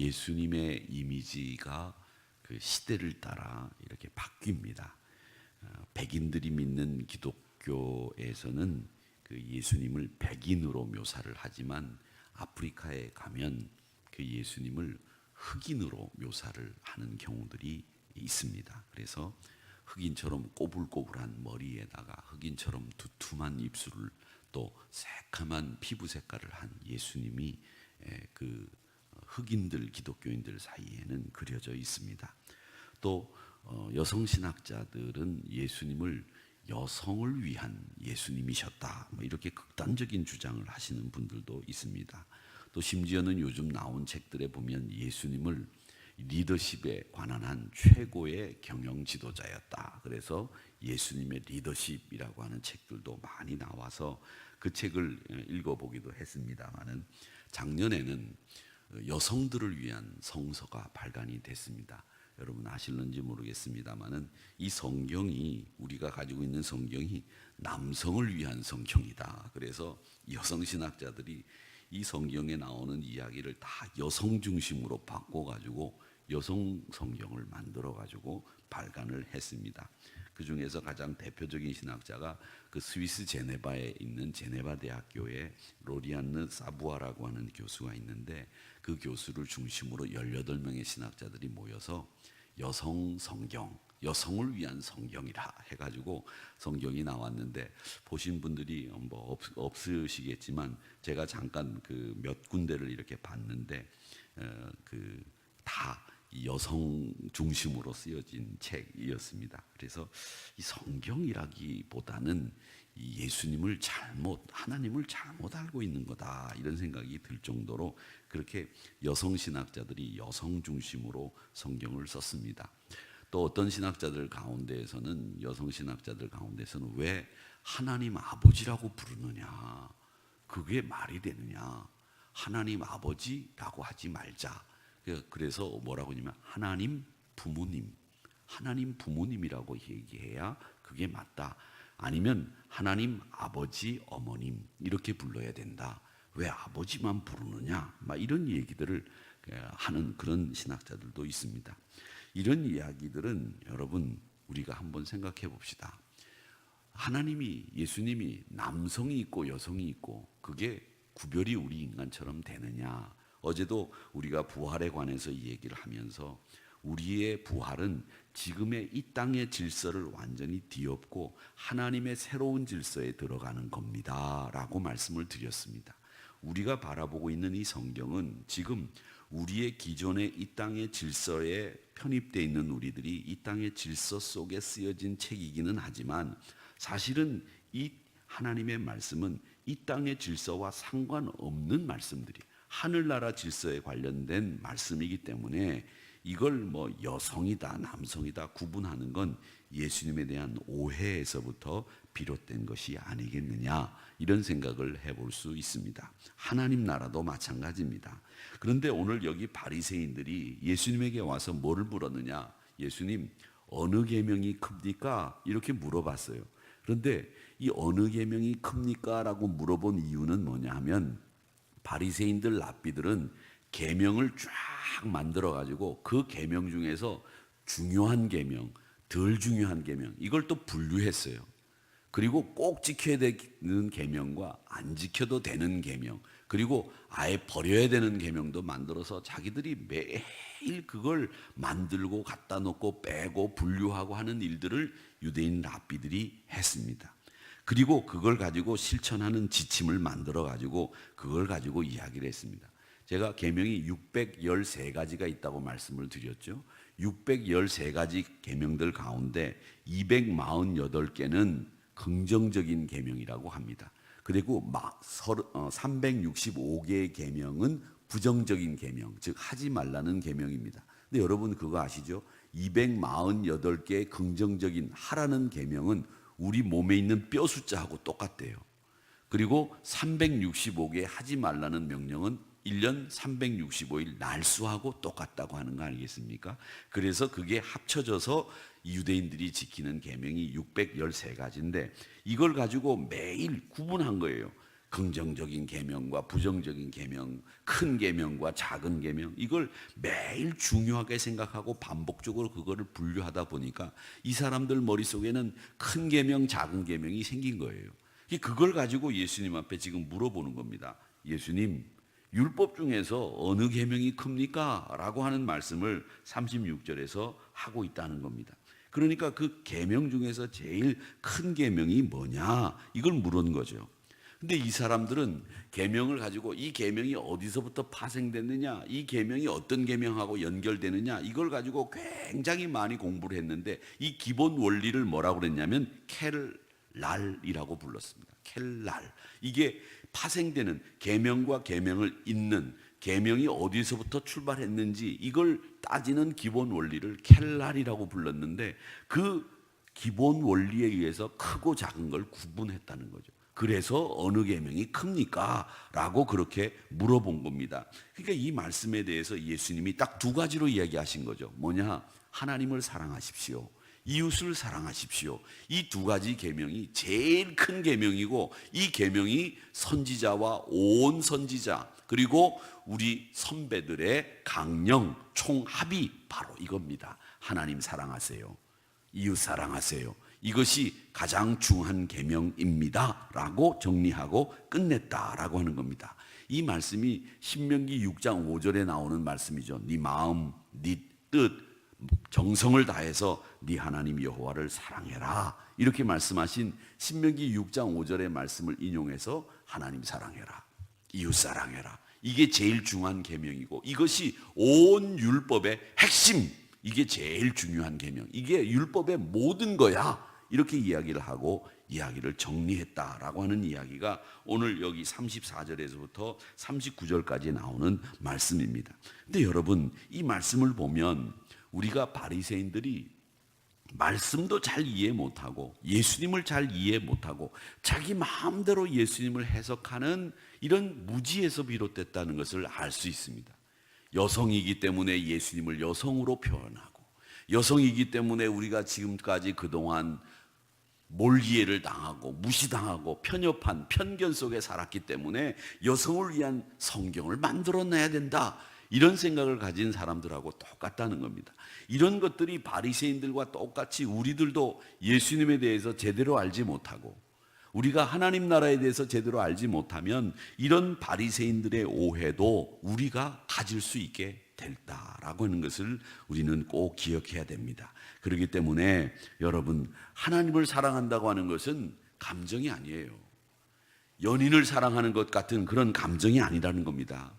예수님의 이미지가 그 시대를 따라 이렇게 바뀝니다. 어, 백인들이 믿는 기독교에서는 그 예수님을 백인으로 묘사를 하지만 아프리카에 가면 그 예수님을 흑인으로 묘사를 하는 경우들이 있습니다. 그래서 흑인처럼 꼬불꼬불한 머리에다가 흑인처럼 두툼한 입술을 또 새카만 피부 색깔을 한 예수님이 에, 그 흑인들 기독교인들 사이에는 그려져 있습니다. 또 어, 여성 신학자들은 예수님을 여성을 위한 예수님이셨다. 뭐 이렇게 극단적인 주장을 하시는 분들도 있습니다. 또 심지어는 요즘 나온 책들에 보면 예수님을 리더십에 관한 한 최고의 경영 지도자였다. 그래서 예수님의 리더십이라고 하는 책들도 많이 나와서 그 책을 읽어보기도 했습니다만은 작년에는 여성들을 위한 성서가 발간이 됐습니다. 여러분 아실는지 모르겠습니다만은 이 성경이 우리가 가지고 있는 성경이 남성을 위한 성경이다. 그래서 여성 신학자들이 이 성경에 나오는 이야기를 다 여성 중심으로 바꿔 가지고 여성 성경을 만들어 가지고 발간을 했습니다. 그 중에서 가장 대표적인 신학자가 그 스위스 제네바에 있는 제네바 대학교의 로리안느 사부아라고 하는 교수가 있는데 그 교수를 중심으로 18명의 신학자들이 모여서 여성 성경, 여성을 위한 성경이라 해가지고 성경이 나왔는데 보신 분들이 뭐 없, 없으시겠지만 제가 잠깐 그 몇 군데를 이렇게 봤는데 어, 그다 여성 중심으로 쓰여진 책이었습니다. 그래서 이 성경이라기보다는 이 예수님을 잘못 하나님을 잘못 알고 있는 거다. 이런 생각이 들 정도로 그렇게 여성 신학자들이 여성 중심으로 성경을 썼습니다. 또 어떤 신학자들 가운데에서는 여성 신학자들 가운데서는 왜 하나님 아버지라고 부르느냐? 그게 말이 되느냐? 하나님 아버지라고 하지 말자. 그, 그래서 뭐라고 하냐면 하나님 부모님 하나님 부모님이라고 얘기해야 그게 맞다 아니면 하나님 아버지 어머님 이렇게 불러야 된다 왜 아버지만 부르느냐 막 이런 얘기들을 하는 그런 신학자들도 있습니다 이런 이야기들은 여러분 우리가 한번 생각해 봅시다. 하나님이 예수님이 남성이 있고 여성이 있고 그게 구별이 우리 인간처럼 되느냐? 어제도 우리가 부활에 관해서 이 얘기를 하면서 우리의 부활은 지금의 이 땅의 질서를 완전히 뒤엎고 하나님의 새로운 질서에 들어가는 겁니다 라고 말씀을 드렸습니다. 우리가 바라보고 있는 이 성경은 지금 우리의 기존의 이 땅의 질서에 편입되어 있는 우리들이 이 땅의 질서 속에 쓰여진 책이기는 하지만 사실은 이 하나님의 말씀은 이 땅의 질서와 상관없는 말씀들이 하늘나라 질서에 관련된 말씀이기 때문에 이걸 뭐 여성이다 남성이다 구분하는 건 예수님에 대한 오해에서부터 비롯된 것이 아니겠느냐 이런 생각을 해볼 수 있습니다. 하나님 나라도 마찬가지입니다. 그런데 오늘 여기 바리새인들이 예수님에게 와서 뭐를 물었느냐? 예수님 어느 계명이 큽니까? 이렇게 물어봤어요. 그런데 이 어느 계명이 큽니까라고 물어본 이유는 뭐냐 하면 바리새인들 랍비들은 계명을 쫙 만들어 가지고 그 계명 중에서 중요한 계명, 덜 중요한 계명 이걸 또 분류했어요. 그리고 꼭 지켜야 되는 계명과 안 지켜도 되는 계명 그리고 아예 버려야 되는 계명도 만들어서 자기들이 매일 그걸 만들고 갖다 놓고 빼고 분류하고 하는 일들을 유대인 랍비들이 했습니다. 그리고 그걸 가지고 실천하는 지침을 만들어 가지고 그걸 가지고 이야기를 했습니다. 제가 계명이 613가지가 있다고 말씀을 드렸죠. 613가지 계명들 가운데 248개는 긍정적인 계명이라고 합니다. 그리고 막 365개의 계명은 부정적인 계명, 즉 하지 말라는 계명입니다. 근데 여러분 그거 아시죠? 248개의 긍정적인 하라는 계명은 우리 몸에 있는 뼈 숫자하고 똑같대요. 그리고 365개 하지 말라는 명령은 1년 365일 날수하고 똑같다고 하는 거 아니겠습니까? 그래서 그게 합쳐져서 유대인들이 지키는 계명이 613가지인데 이걸 가지고 매일 구분한 거예요. 긍정적인 계명과 부정적인 계명, 큰 계명과 작은 계명 이걸 매일 중요하게 생각하고 반복적으로 그거를 분류하다 보니까 이 사람들 머릿속에는 큰 계명, 작은 계명이 생긴 거예요. 그걸 가지고 예수님 앞에 지금 물어보는 겁니다. 예수님, 율법 중에서 어느 계명이 큽니까? 라고 하는 말씀을 36절에서 하고 있다는 겁니다. 그러니까 그 계명 중에서 제일 큰 계명이 뭐냐? 이걸 물은 거죠. 근데 이 사람들은 계명을 가지고 이 계명이 어디서부터 파생됐느냐, 이 계명이 어떤 계명하고 연결되느냐, 이걸 가지고 굉장히 많이 공부를 했는데 이 기본 원리를 뭐라고 그랬냐면 켈 랄이라고 불렀습니다. 켈랄. 이게 파생되는 계명과 계명을 잇는 계명이 어디서부터 출발했는지 이걸 따지는 기본 원리를 켈랄이라고 불렀는데 그 기본 원리에 의해서 크고 작은 걸 구분했다는 거죠. 그래서 어느 계명이 큽니까? 라고 그렇게 물어본 겁니다. 그러니까 이 말씀에 대해서 예수님이 딱 두 가지로 이야기하신 거죠. 뭐냐? 하나님을 사랑하십시오. 이웃을 사랑하십시오. 이 두 가지 계명이 제일 큰 계명이고 이 계명이 선지자와 온 선지자 그리고 우리 선배들의 강령 총합이 바로 이겁니다. 하나님 사랑하세요. 이웃 사랑하세요. 이것이 가장 중요한 계명입니다라고 정리하고 끝냈다라고 하는 겁니다. 이 말씀이 신명기 6장 5절에 나오는 말씀이죠. 네 마음, 네 뜻, 정성을 다해서 네 하나님 여호와를 사랑해라. 이렇게 말씀하신 신명기 6장 5절의 말씀을 인용해서 하나님 사랑해라. 이웃 사랑해라. 이게 제일 중요한 계명이고 이것이 온 율법의 핵심. 이게 제일 중요한 계명. 이게 율법의 모든 거야. 이렇게 이야기를 하고 이야기를 정리했다라고 하는 이야기가 오늘 여기 34절에서부터 39절까지 나오는 말씀입니다. 근데 여러분, 이 말씀을 보면 우리가 바리새인들이 말씀도 잘 이해 못하고 예수님을 잘 이해 못하고 자기 마음대로 예수님을 해석하는 이런 무지에서 비롯됐다는 것을 알 수 있습니다. 여성이기 때문에 예수님을 여성으로 표현하고 여성이기 때문에 우리가 지금까지 그동안 몰이해를 당하고 무시당하고 편협한 편견 속에 살았기 때문에 여성을 위한 성경을 만들어내야 된다. 이런 생각을 가진 사람들하고 똑같다는 겁니다. 이런 것들이 바리새인들과 똑같이 우리들도 예수님에 대해서 제대로 알지 못하고 우리가 하나님 나라에 대해서 제대로 알지 못하면 이런 바리새인들의 오해도 우리가 가질 수 있게 될다라고 하는 것을 우리는 꼭 기억해야 됩니다. 그렇기 때문에 여러분 하나님을 사랑한다고 하는 것은 감정이 아니에요. 연인을 사랑하는 것 같은 그런 감정이 아니라는 겁니다.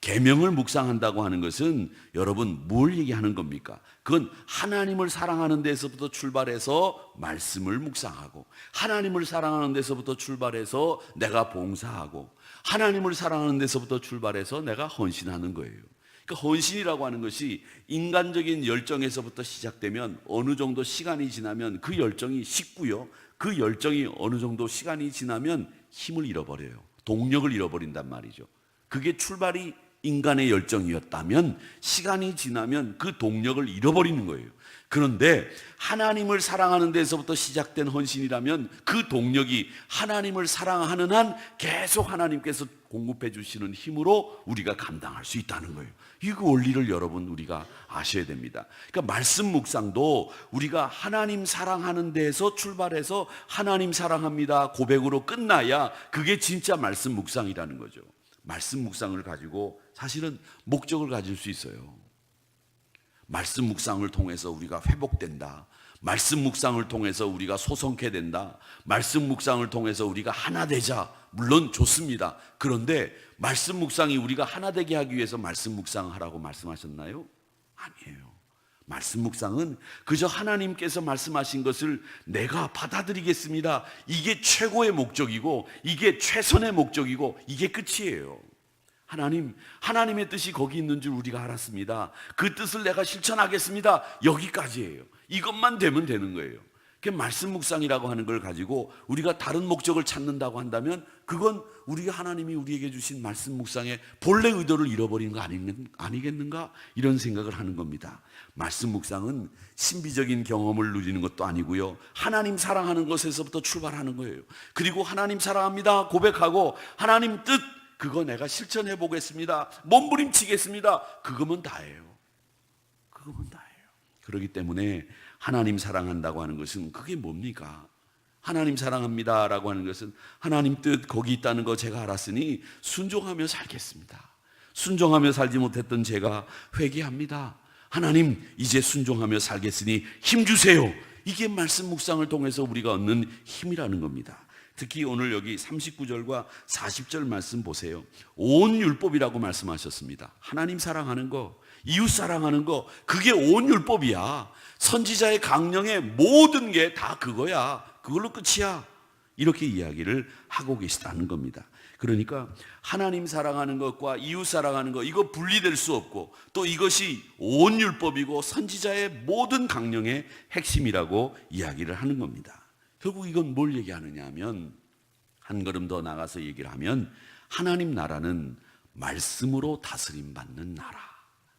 계명을 묵상한다고 하는 것은 여러분 뭘 얘기하는 겁니까? 그건 하나님을 사랑하는 데서부터 출발해서 말씀을 묵상하고 하나님을 사랑하는 데서부터 출발해서 내가 봉사하고 하나님을 사랑하는 데서부터 출발해서 내가 헌신하는 거예요. 그 헌신이라고 하는 것이 인간적인 열정에서부터 시작되면 어느 정도 시간이 지나면 그 열정이 식고요. 그 열정이 어느 정도 시간이 지나면 힘을 잃어버려요. 동력을 잃어버린단 말이죠. 그게 출발이 인간의 열정이었다면 시간이 지나면 그 동력을 잃어버리는 거예요. 그런데 하나님을 사랑하는 데서부터 시작된 헌신이라면 그 동력이 하나님을 사랑하는 한 계속 하나님께서 공급해 주시는 힘으로 우리가 감당할 수 있다는 거예요. 이 원리를 여러분 우리가 아셔야 됩니다. 그러니까 말씀 묵상도 우리가 하나님 사랑하는 데서 출발해서 하나님 사랑합니다 고백으로 끝나야 그게 진짜 말씀 묵상이라는 거죠. 말씀 묵상을 가지고 사실은 목적을 가질 수 있어요. 말씀 묵상을 통해서 우리가 회복된다. 말씀 묵상을 통해서 우리가 소성케 된다. 말씀 묵상을 통해서 우리가 하나 되자. 물론 좋습니다. 그런데 말씀 묵상이 우리가 하나 되게 하기 위해서 말씀 묵상하라고 말씀하셨나요? 아니에요. 말씀 묵상은 그저 하나님께서 말씀하신 것을 내가 받아들이겠습니다. 이게 최고의 목적이고 이게 최선의 목적이고 이게 끝이에요. 하나님, 하나님의 뜻이 거기 있는 줄 우리가 알았습니다. 그 뜻을 내가 실천하겠습니다. 여기까지예요. 이것만 되면 되는 거예요. 그 말씀 묵상이라고 하는 걸 가지고 우리가 다른 목적을 찾는다고 한다면 그건 우리가 하나님이 우리에게 주신 말씀 묵상의 본래 의도를 잃어버린 거 아니겠는가? 이런 생각을 하는 겁니다. 말씀 묵상은 신비적인 경험을 누리는 것도 아니고요. 하나님 사랑하는 것에서부터 출발하는 거예요. 그리고 하나님 사랑합니다. 고백하고 하나님 뜻 그거 내가 실천해 보겠습니다. 몸부림치겠습니다. 그거면 다예요. 그거면 다예요. 그렇기 때문에 하나님 사랑한다고 하는 것은 그게 뭡니까? 하나님 사랑합니다라고 하는 것은 하나님 뜻 거기 있다는 거 제가 알았으니 순종하며 살겠습니다. 순종하며 살지 못했던 제가 회개합니다. 하나님 이제 순종하며 살겠으니 힘 주세요. 이게 말씀 묵상을 통해서 우리가 얻는 힘이라는 겁니다. 특히 오늘 여기 39절과 40절 말씀 보세요. 온 율법이라고 말씀하셨습니다. 하나님 사랑하는 거, 이웃 사랑하는 거, 그게 온 율법이야. 선지자의 강령의 모든 게 다 그거야. 그걸로 끝이야. 이렇게 이야기를 하고 계시다는 겁니다. 그러니까 하나님 사랑하는 것과 이웃 사랑하는 것 이거 분리될 수 없고 또 이것이 온 율법이고 선지자의 모든 강령의 핵심이라고 이야기를 하는 겁니다. 결국 이건 뭘 얘기하느냐 하면 한 걸음 더 나가서 얘기를 하면 하나님 나라는 말씀으로 다스림 받는 나라.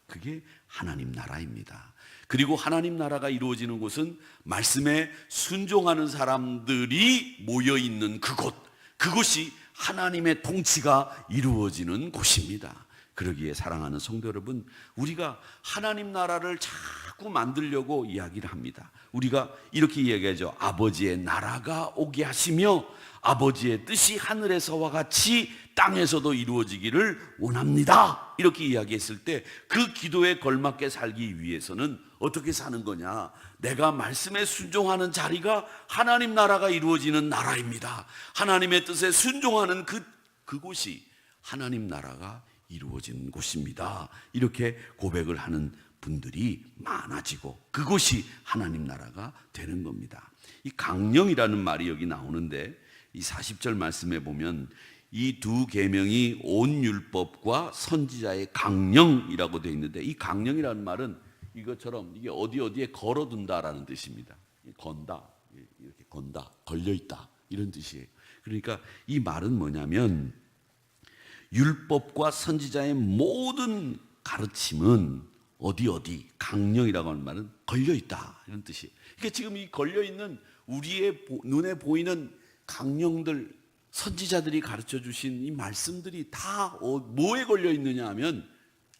그게 하나님 나라입니다. 그리고 하나님 나라가 이루어지는 곳은 말씀에 순종하는 사람들이 모여 있는 그곳. 그곳이 하나님의 통치가 이루어지는 곳입니다. 그러기에 사랑하는 성도 여러분, 우리가 하나님 나라를 자꾸 만들려고 이야기를 합니다. 우리가 이렇게 이야기하죠. 아버지의 나라가 오게 하시며 아버지의 뜻이 하늘에서와 같이 땅에서도 이루어지기를 원합니다. 이렇게 이야기했을 때 그 기도에 걸맞게 살기 위해서는 어떻게 사는 거냐? 내가 말씀에 순종하는 자리가 하나님 나라가 이루어지는 나라입니다. 하나님의 뜻에 순종하는 그 그곳이 하나님 나라가 이루어진 곳입니다. 이렇게 고백을 하는 분들이 많아지고 그곳이 하나님 나라가 되는 겁니다. 이 강령이라는 말이 여기 나오는데 이 40절 말씀에 보면 이 두 계명이 온 율법과 선지자의 강령이라고 되어 있는데 이 강령이라는 말은 이것처럼 이게 어디 어디에 걸어둔다라는 뜻입니다. 건다 이렇게 건다 걸려 있다 이런 뜻이에요. 그러니까 이 말은 뭐냐면 율법과 선지자의 모든 가르침은 어디 어디 강령이라고 하는 말은 걸려 있다 이런 뜻이에요. 그러니까 지금 이 걸려 있는 우리의 눈에 보이는 강령들 선지자들이 가르쳐 주신 이 말씀들이 다 어, 뭐에 걸려 있느냐 하면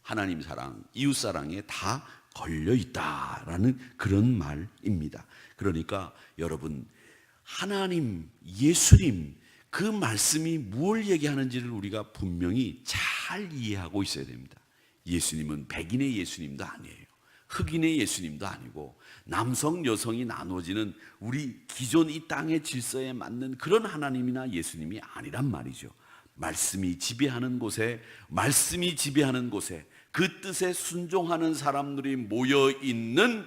하나님 사랑, 이웃 사랑에 다 걸려 있다라는 그런 말입니다. 그러니까 여러분 하나님, 예수님 그 말씀이 무엇을 얘기하는지를 우리가 분명히 잘 이해하고 있어야 됩니다. 예수님은 백인의 예수님도 아니에요. 흑인의 예수님도 아니고 남성 여성이 나눠지는 우리 기존 이 땅의 질서에 맞는 그런 하나님이나 예수님이 아니란 말이죠. 말씀이 지배하는 곳에 말씀이 지배하는 곳에 그 뜻에 순종하는 사람들이 모여 있는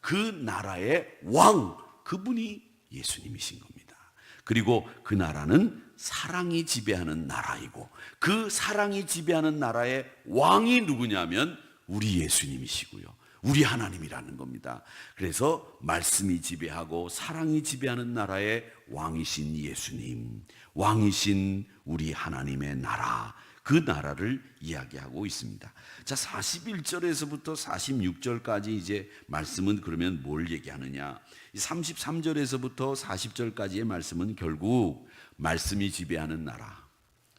그 나라의 왕 그분이 예수님이신 겁니다. 그리고 그 나라는 사랑이 지배하는 나라이고 그 사랑이 지배하는 나라의 왕이 누구냐면 우리 예수님이시고요. 우리 하나님이라는 겁니다. 그래서 말씀이 지배하고 사랑이 지배하는 나라의 왕이신 예수님, 왕이신 우리 하나님의 나라, 그 나라를 이야기하고 있습니다. 자, 41절에서부터 46절까지 이제 말씀은 그러면 뭘 얘기하느냐? 33절에서부터 40절까지의 말씀은 결국 말씀이 지배하는 나라,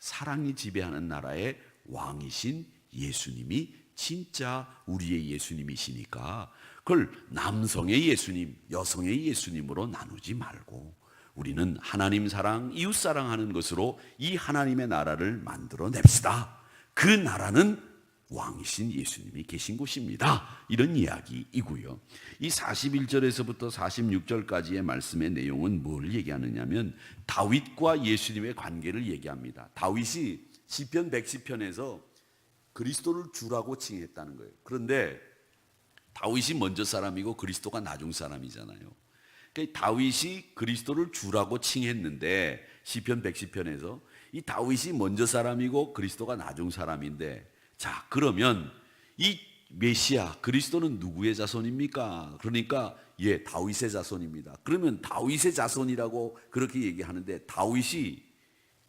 사랑이 지배하는 나라의 왕이신 예수님이 진짜 우리의 예수님이시니까 그걸 남성의 예수님, 여성의 예수님으로 나누지 말고 우리는 하나님 사랑, 이웃 사랑하는 것으로 이 하나님의 나라를 만들어 냅시다. 그 나라는 왕이신 예수님이 계신 곳입니다. 이런 이야기이고요. 이 41절에서부터 46절까지의 말씀의 내용은 뭘 얘기하느냐면 다윗과 예수님의 관계를 얘기합니다. 다윗이 시편 110편에서 그리스도를 주라고 칭했다는 거예요. 그런데 다윗이 먼저 사람이고 그리스도가 나중 사람이잖아요. 그러니까 다윗이 그리스도를 주라고 칭했는데 시편 110편에서 이 다윗이 먼저 사람이고 그리스도가 나중 사람인데 자 그러면 이 메시아 그리스도는 누구의 자손입니까? 그러니까 예 다윗의 자손입니다. 그러면 다윗의 자손이라고 그렇게 얘기하는데 다윗이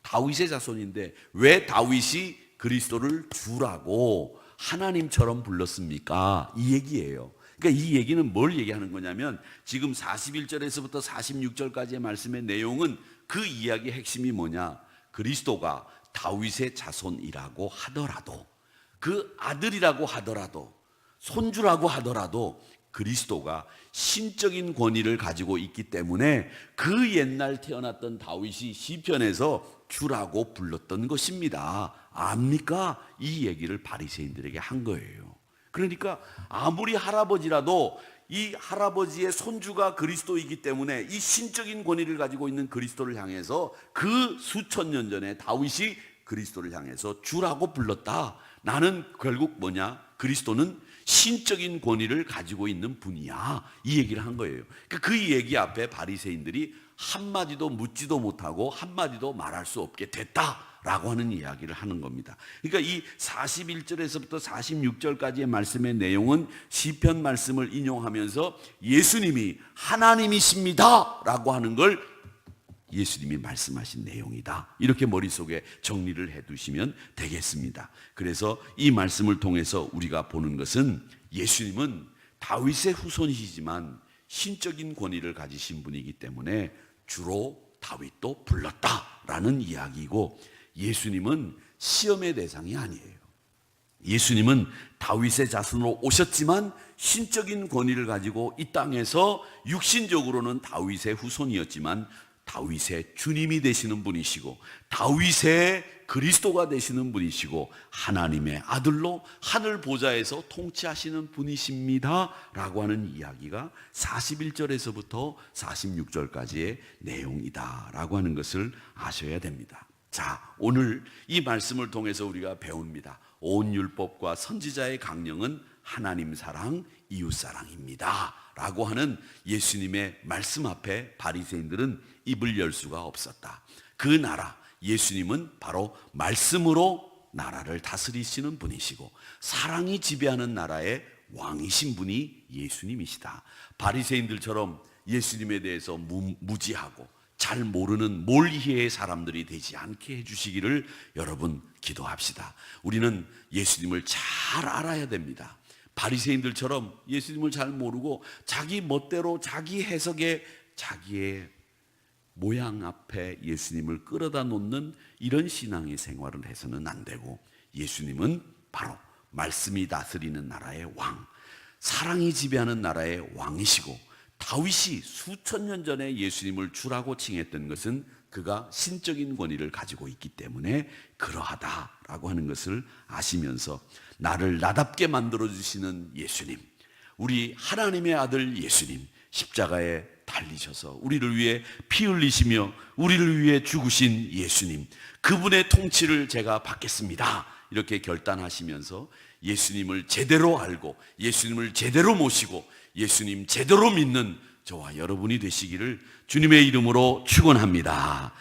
다윗의 자손인데 왜 다윗이 그리스도를 주라고 하나님처럼 불렀습니까? 이 얘기예요. 그러니까 이 얘기는 뭘 얘기하는 거냐면 지금 41절에서부터 46절까지의 말씀의 내용은 그 이야기의 핵심이 뭐냐? 그리스도가 다윗의 자손이라고 하더라도 그 아들이라고 하더라도 손주라고 하더라도 그리스도가 신적인 권위를 가지고 있기 때문에 그 옛날 태어났던 다윗이 시편에서 주라고 불렀던 것입니다. 압니까? 이 얘기를 바리새인들에게 한 거예요. 그러니까 아무리 할아버지라도 이 할아버지의 손주가 그리스도이기 때문에 이 신적인 권위를 가지고 있는 그리스도를 향해서 그 수천 년 전에 다윗이 그리스도를 향해서 주라고 불렀다. 나는 결국 뭐냐? 그리스도는 신적인 권위를 가지고 있는 분이야. 이 얘기를 한 거예요. 그러니까 그 얘기 앞에 바리새인들이 한마디도 묻지도 못하고 한마디도 말할 수 없게 됐다 라고 하는 이야기를 하는 겁니다. 그러니까 이 41절에서부터 46절까지의 말씀의 내용은 시편 말씀을 인용하면서 예수님이 하나님이십니다 라고 하는 걸 예수님이 말씀하신 내용이다. 이렇게 머릿속에 정리를 해 두시면 되겠습니다. 그래서 이 말씀을 통해서 우리가 보는 것은 예수님은 다윗의 후손이시지만 신적인 권위를 가지신 분이기 때문에 주로 다윗도 불렀다라는 이야기이고 예수님은 시험의 대상이 아니에요. 예수님은 다윗의 자손으로 오셨지만 신적인 권위를 가지고 이 땅에서 육신적으로는 다윗의 후손이었지만 다윗의 주님이 되시는 분이시고 다윗의 그리스도가 되시는 분이시고 하나님의 아들로 하늘 보좌에서 통치하시는 분이십니다라고 하는 이야기가 41절에서부터 46절까지의 내용이다라고 하는 것을 아셔야 됩니다. 자, 오늘 이 말씀을 통해서 우리가 배웁니다. 온 율법과 선지자의 강령은 하나님 사랑, 이웃 사랑입니다. 라고 하는 예수님의 말씀 앞에 바리새인들은 입을 열 수가 없었다. 그 나라 예수님은 바로 말씀으로 나라를 다스리시는 분이시고 사랑이 지배하는 나라의 왕이신 분이 예수님이시다. 바리새인들처럼 예수님에 대해서 무, 무지하고 잘 모르는 몰이해의 사람들이 되지 않게 해주시기를 여러분 기도합시다. 우리는 예수님을 잘 알아야 됩니다. 바리새인들처럼 예수님을 잘 모르고 자기 멋대로 자기 해석에 자기의 모양 앞에 예수님을 끌어다 놓는 이런 신앙의 생활을 해서는 안 되고 예수님은 바로 말씀이 다스리는 나라의 왕, 사랑이 지배하는 나라의 왕이시고 다윗이 수천 년 전에 예수님을 주라고 칭했던 것은 그가 신적인 권위를 가지고 있기 때문에 그러하다라고 하는 것을 아시면서 나를 나답게 만들어 주시는 예수님, 우리 하나님의 아들 예수님 십자가에 달리셔서 우리를 위해 피 흘리시며 우리를 위해 죽으신 예수님, 그분의 통치를 제가 받겠습니다. 이렇게 결단하시면서 예수님을 제대로 알고 예수님을 제대로 모시고 예수님 제대로 믿는 저와 여러분이 되시기를 주님의 이름으로 축원합니다.